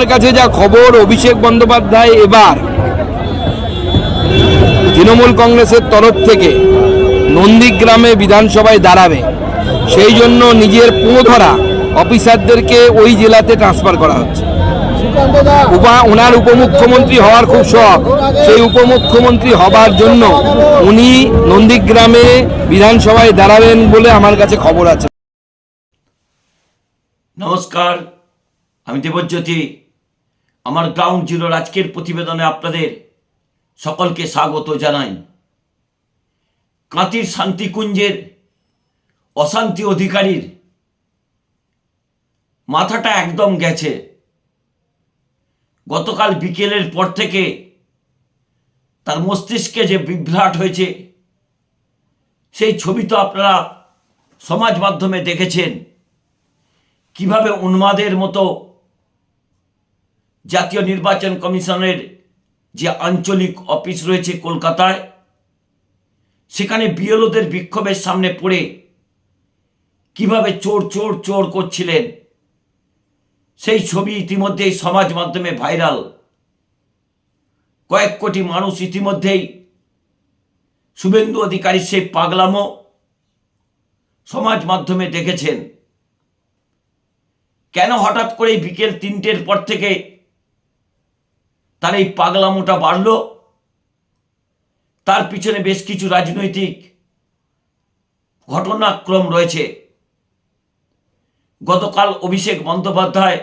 আমার কাছে যা খবর, অভিষেক বন্দ্যোপাধ্যায় এবার তৃণমূল কংগ্রেসের তরফ থেকে নন্দীগ্রামে বিধানসভায় দাঁড়াবে। সেই জন্য নিজের পুঁ ধরা অফিসারদেরকে ওই জেলাতে ট্রান্সফার করা হচ্ছে। ওনার উপমুখ্যমন্ত্রী হওয়ার খুব শখ। সেই উপমুখ্যমন্ত্রী হবার জন্য উনি নন্দীগ্রামে বিধানসভায় দাঁড়াবেন বলে আমার কাছে খবর আছে। নমস্কার, আমি দেবজ্যোতি। আমার গ্রাউন্ড জিরোর আজকের প্রতিবেদনে আপনাদের সকলকে স্বাগত জানাই। কাঁতির শান্তিকুঞ্জের অশান্তি অধিকারীর মাথাটা একদম গেছে। গতকাল বিকেলের পর থেকে তার মস্তিষ্কে যে বিভ্রাট হয়েছে, সেই ছবি তো আপনারা সমাজ মাধ্যমে দেখেছেন। কীভাবে উন্মাদের মতো জাতীয় নির্বাচন কমিশনের যে আঞ্চলিক অফিস রয়েছে কলকাতায়, সেখানে বিএলওদের বিক্ষোভের সামনে পড়ে কীভাবে চোর চোর চোর করছিলেন, সেই ছবি ইতিমধ্যেই সমাজ মাধ্যমে ভাইরাল। কয়েক কোটি মানুষ ইতিমধ্যেই শুভেন্দু অধিকারী সেই পাগলামো সমাজ মাধ্যমে দেখেছেন। কেন হঠাৎ করে বিকেল তিনটের পর থেকে তার এই পাগলামোটা বাড়ল। তার পিছনে বেশ কিছু রাজনৈতিক ঘটনাক্রম রয়েছে। গতকাল অভিষেক বন্দ্যোপাধ্যায়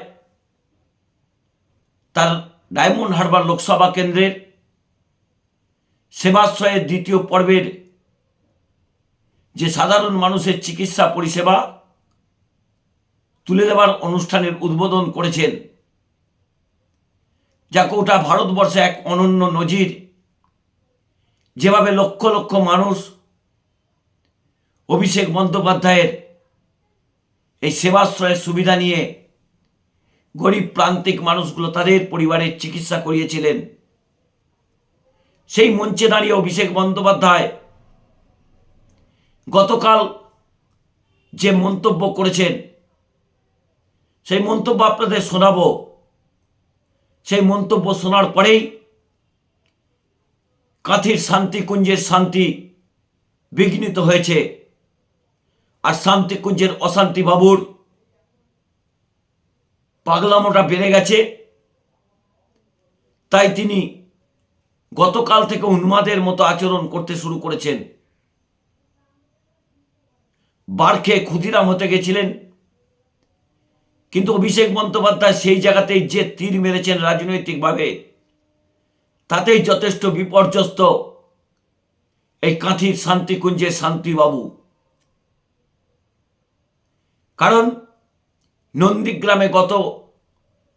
তার ডায়মন্ড হারবার লোকসভা কেন্দ্রের সেবাশ্রয়ের দ্বিতীয় পর্বের যে সাধারণ মানুষের চিকিৎসা পরিষেবা তুলে দেওয়ার অনুষ্ঠানের উদ্বোধন করেছেন। যা গোটা ভারতবর্ষে এক অনন্য নজির। যেভাবে লক্ষ লক্ষ মানুষ অভিষেক বন্দ্যোপাধ্যায়ের এই সেবাশ্রয়ের সুবিধা নিয়ে গরিব প্রান্তিক মানুষগুলো তাদের পরিবারের চিকিৎসা করিয়েছিলেন। সেই মঞ্চে দাঁড়িয়ে অভিষেক বন্দ্যোপাধ্যায় গতকাল যে মন্তব্য করেছেন, সেই মন্তব্য আপনাদের শোনাবো। সেই মন্তব্য শোনার পরেই কাঁথির শান্তিকুঞ্জের শান্তি বিঘ্নিত হয়েছে। আর শান্তিকুঞ্জের অশান্তি বাবুর পাগলামোটা বেড়ে গেছে। তাই তিনি গতকাল থেকে উন্মাদের মতো আচরণ করতে শুরু করেছেন। বার খেয়ে ক্ষুদিরাম হতে গেছিলেন। কিন্তু অভিষেক বন্দ্যোপাধ্যায় সেই জায়গাতেই যে তীর মেরেছেন রাজনৈতিকভাবে, তাতেই যথেষ্ট বিপর্যস্ত এই কাঁথির শান্তিকুঞ্জের শান্তিবাবু। কারণ নন্দীগ্রামে গত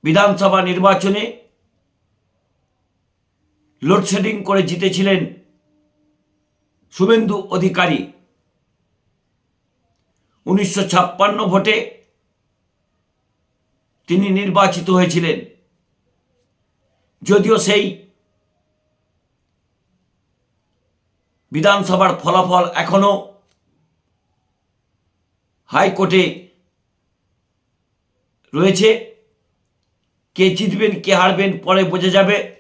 বিধানসভা নির্বাচনে লোডশেডিং করে জিতেছিলেন শুভেন্দু অধিকারী। উনিশশো ছাপ্পান্ন ভোটে তিনি নির্বাচিত হয়েছিলেন। যদিও সেই বিধানসভার ফলাফল এখনও হাইকোর্টে রয়েছে। কে জিতবেন, কে হারবেন পরে বোঝা যাবে।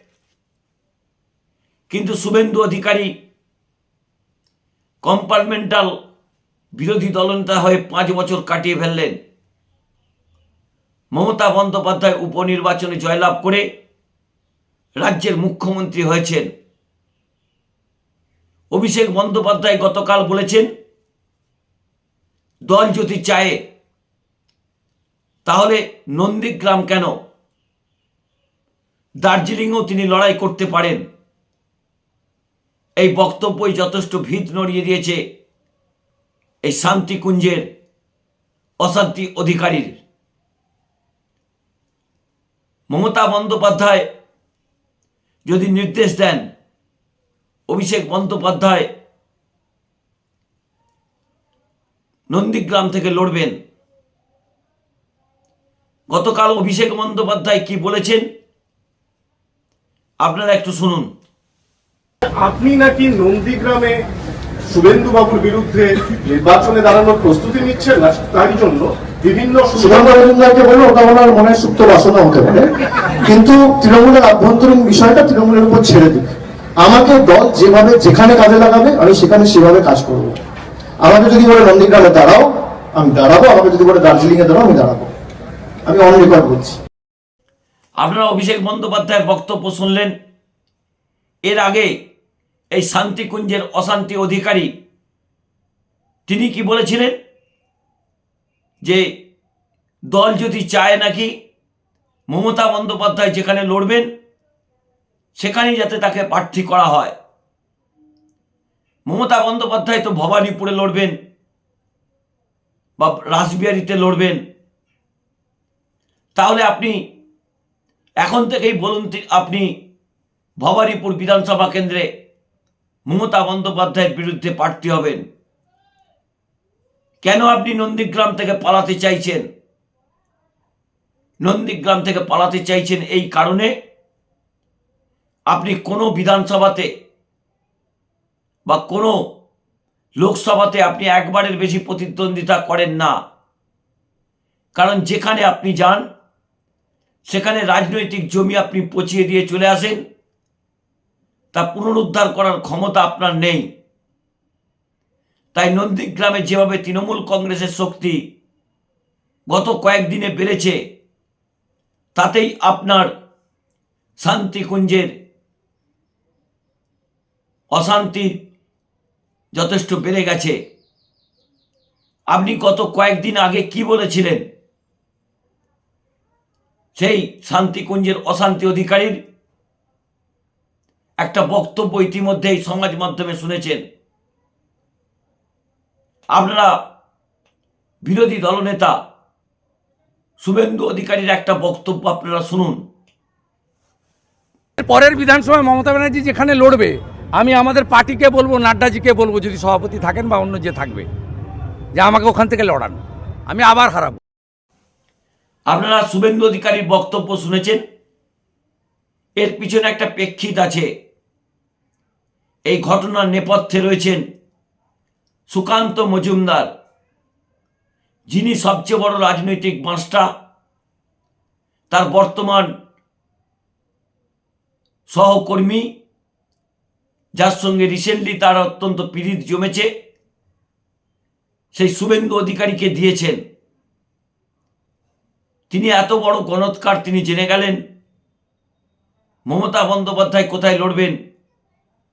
কিন্তু শুভেন্দু অধিকারী কম্পার্টমেন্টাল বিরোধী দলনেতা হয়ে পাঁচ বছর কাটিয়ে ফেললেন। মমতা বন্দ্যোপাধ্যায় উপনির্বাচনে জয়লাভ করে রাজ্যের মুখ্যমন্ত্রী হয়েছেন। অভিষেক বন্দ্যোপাধ্যায় গতকাল বলেছেন, দল যদি চায়, তাহলে নন্দীগ্রাম কেন? দার্জিলিংও তিনি লড়াই করতে পারেন। এই বক্তব্যই যথেষ্ট ভিত নড়িয়ে দিয়েছে এই শান্তিকুঞ্জের অশান্তি অধিকারীর। মমতা বন্দ্যোপাধ্যায় যদি নির্দেশ দেন, অভিষেক বন্দ্যোপাধ্যায় নন্দীগ্রাম থেকে লড়বেন। গতকাল অভিষেক বন্দ্যোপাধ্যায় কি বলেছেন? আপনারা একটু শুনুন। আপনি নাকি নন্দীগ্রামে শুভেন্দু বাবুর বিরুদ্ধে নির্বাচনে দাঁড়ানোর প্রস্তুতি নিচ্ছেন না তাই জন্য? বিভিন্ন মজুমদারকে বলুন ওটা ওনার মনের সুপ্ত বাসনা হতে পারে। কিন্তু তৃণমূলের আভ্যন্তরীণ বিষয়টা তৃণমূলের উপর ছেড়ে দিক। আমাকে দল যেভাবে যেখানে কাজে লাগাবে আমি সেখানে সেভাবে কাজ করব। আমাকে যদি বলে নন্দীগ্রামে দাঁড়াও আমি দাঁড়াবো। আমাকে যদি বলে দার্জিলিং এ দাঁড়াও আমি দাঁড়াবো। আমি অন রেকর্ড বলছি। আপনারা অভিষেক বন্দ্যোপাধ্যায়ের বক্তব্য শুনলেন। এর আগে এই শান্তিকুঞ্জের অশান্তি অধিকারী তিনি কি বলেছিলেন? যে দল যদি চায় নাকি মমতা বন্দ্যোপাধ্যায় যেখানে লড়বেন, সেখানেই যাতে তাকে প্রার্থী করা হয়। মমতা বন্দ্যোপাধ্যায় তো ভবানীপুরে লড়বেন বা রাসবিহারিতে লড়বেন। তাহলে আপনি এখন থেকেই বলুন আপনি ভবানীপুর বিধানসভা কেন্দ্রে মমতা বন্দ্যোপাধ্যায়ের বিরুদ্ধে প্রার্থী হবেন। কেন আপনি নন্দীগ্রাম থেকে পালাতে চাইছেন? নন্দীগ্রাম থেকে পালাতে চাইছেন এই কারণে? আপনি কোনো বিধানসভাতে বা কোনো লোকসভাতে আপনি একবারের বেশি প্রতিদ্বন্দ্বিতা করেন না। কারণ যেখানে আপনি যান, সেখানে রাজনৈতিক জমি আপনি পচিয়ে দিয়ে চলে আসেন। তা পুনরুদ্ধার করার ক্ষমতা আপনার নেই। তাই নন্দীগ্রামে যেভাবে তৃণমূল কংগ্রেসের শক্তি গত কয়েকদিনে বেড়েছে, তাতেই আপনার শান্তিকুঞ্জের অশান্তি যথেষ্ট বেড়ে গেছে। আপনি গত কয়েকদিন আগে কি বলেছিলেন? সেই শান্তিকুঞ্জের অশান্তি অধিকারীর একটা বক্তব্য ইতিমধ্যেই সমাজ মাধ্যমে শুনেছেন। আপনারা বিরোধী দলনেতা শুভেন্দু অধিকারীর একটা বক্তব্য আপনারা শুনুন। পরের বিধানসভায় মমতা ব্যানার্জি যেখানে লড়বে আমি আমাদের পার্টিকে বলব নাড্ডাজিকে বলব যদি সভাপতি থাকেন বা অন্য যে থাকবে যে আমাকে ওখান থেকে লড়ান। আমি আবার হারাবো। আপনারা শুভেন্দু অধিকারীর বক্তব্য শুনেছেন? এর পিছনে একটা প্রেক্ষিত আছে। এই ঘটনার নেপথ্যে রয়েছেন সুকান্ত মজুমদার, যিনি সবচেয়ে বড় রাজনৈতিক বাঁশটা তার বর্তমান সহকর্মী, যার সঙ্গে রিসেন্টলি তার অত্যন্ত পীড়িত জমেছে, সেই শুভেন্দু অধিকারীকে দিয়েছেন। তিনি এত বড় গণৎকার তিনি জেনে গেলেন। মমতা বন্দ্যোপাধ্যায় কোথায় লড়বেন?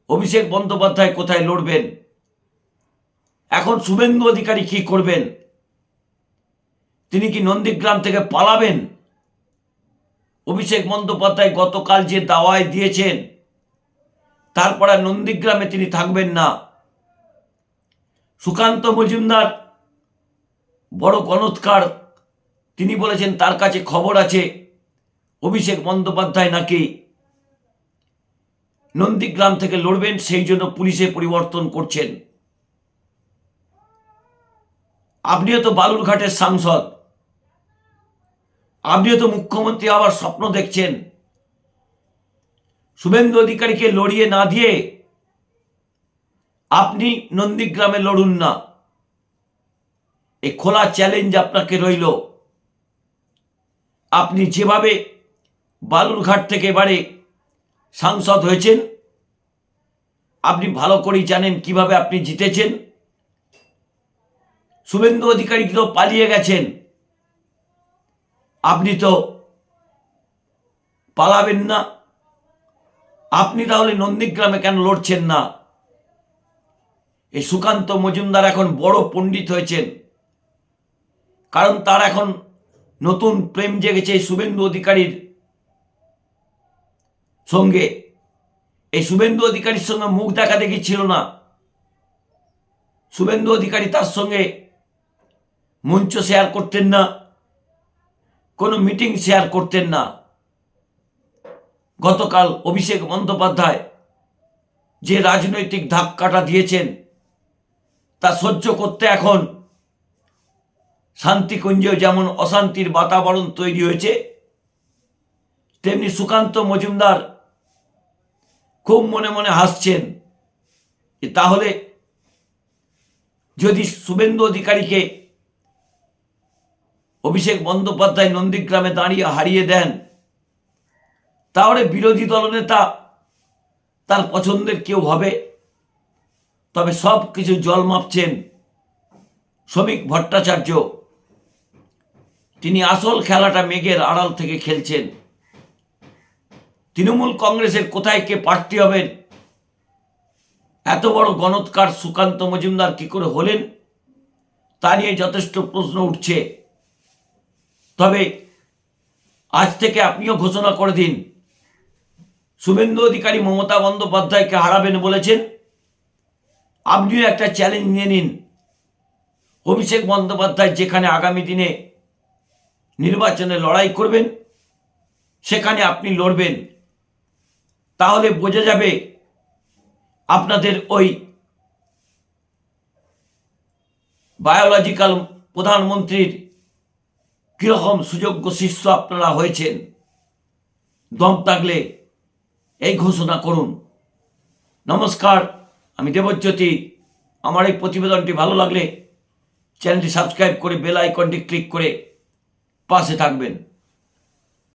অভিষেক বন্দ্যোপাধ্যায় কোথায় লড়বেন? এখন শুভেন্দু অধিকারী কি করবেন? তিনি কি নন্দীগ্রাম থেকে পালাবেন? অভিষেক বন্দ্যোপাধ্যায় গতকাল যে দাওয়ায় দিয়েছেন, তারপরে নন্দীগ্রামে তিনি থাকবেন না। সুকান্ত মজুমদার, বড় গণৎকার তিনি বলেছেন তার কাছে খবর আছে, অভিষেক বন্দ্যোপাধ্যায় নাকি নন্দীগ্রাম থেকে লড়বেন, সেই জন্য পুলিশে পরিবর্তন করছেন। আপনিও তো বালুরঘাটের সাংসদ। আপনিও তো মুখ্যমন্ত্রী হওয়ার স্বপ্ন দেখছেন। শুভেন্দু অধিকারীকে লড়িয়ে না দিয়ে আপনি নন্দীগ্রামে লড়ুন না। এই খোলা চ্যালেঞ্জ আপনাকে রইল। আপনি যেভাবে বালুরঘাট থেকে এবারে সাংসদ হয়েছেন, আপনি ভালো করেই জানেন কীভাবে আপনি জিতেছেন। শুভেন্দু অধিকারী তো পালিয়ে গেছেন। আপনি তো পালাবেন না। আপনি তাহলে নন্দীগ্রামে কেন লড়ছেন না? এই সুকান্ত মজুমদার এখন বড় পণ্ডিত হয়েছেন। কারণ তার এখন নতুন প্রেম জেগেছে এই শুভেন্দু অধিকারীর সঙ্গে। এই শুভেন্দু অধিকারীর সঙ্গে মুখ দেখা দেখি ছিল না। শুভেন্দু অধিকারী তার সঙ্গে মঞ্চ শেয়ার করতেন না, কোনো মিটিং শেয়ার করতেন না। গতকাল অভিষেক বন্দ্যোপাধ্যায় যে রাজনৈতিক ধাক্কাটা দিয়েছেন, তা সহ্য করতে এখন শান্তিকুঞ্জেও যেমন অশান্তির বাতাবরণ তৈরি হয়েছে, তেমনি সুকান্ত মজুমদার খুব মনে মনে হাসছেন তাহলে যদি শুভেন্দু অধিকারীকে অভিষেক বন্দ্যোপাধ্যায় নন্দীগ্রামে দাঁড়িয়ে হারিয়ে দেন। তাহলে বিরোধী দলনেতা তার পছন্দের কেউ হবে? তবে সব কিছু জল মাপছেন শ্রমিক ভট্টাচার্য। তিনি আসল খেলাটা মেঘের আড়াল থেকে খেলছেন। তৃণমূল কংগ্রেসের কোথায় কে প্রার্থী হবেন? এত বড় গণৎকার সুকান্ত মজুমদার কি করে হলেন? তা নিয়ে যথেষ্ট প্রশ্ন উঠছে। তবে আজ থেকে আপনিও ঘোষণা করে দিন। শুভেন্দু অধিকারী মমতা বন্দ্যোপাধ্যায়কে হারাবেন বলেছেন। আপনিও একটা চ্যালেঞ্জ নিয়ে নিন। অভিষেক বন্দ্যোপাধ্যায় যেখানে আগামী দিনে নির্বাচনে লড়াই করবেন, সেখানে আপনি লড়বেন। তাহলে বোঝা যাবে আপনাদের ওই বায়োলজিক্যাল প্রধানমন্ত্রীর কীরকম সুযোগ্য শিষ্য আপনারা হয়েছেন? দম থাকলে এই ঘোষণা করুন। নমস্কার, আমি দেবজ্যোতি। আমার এই প্রতিবেদনটি ভালো লাগলে চ্যানেলটি সাবস্ক্রাইব করে বেল আইকনটি ক্লিক করে পাশে থাকবেন।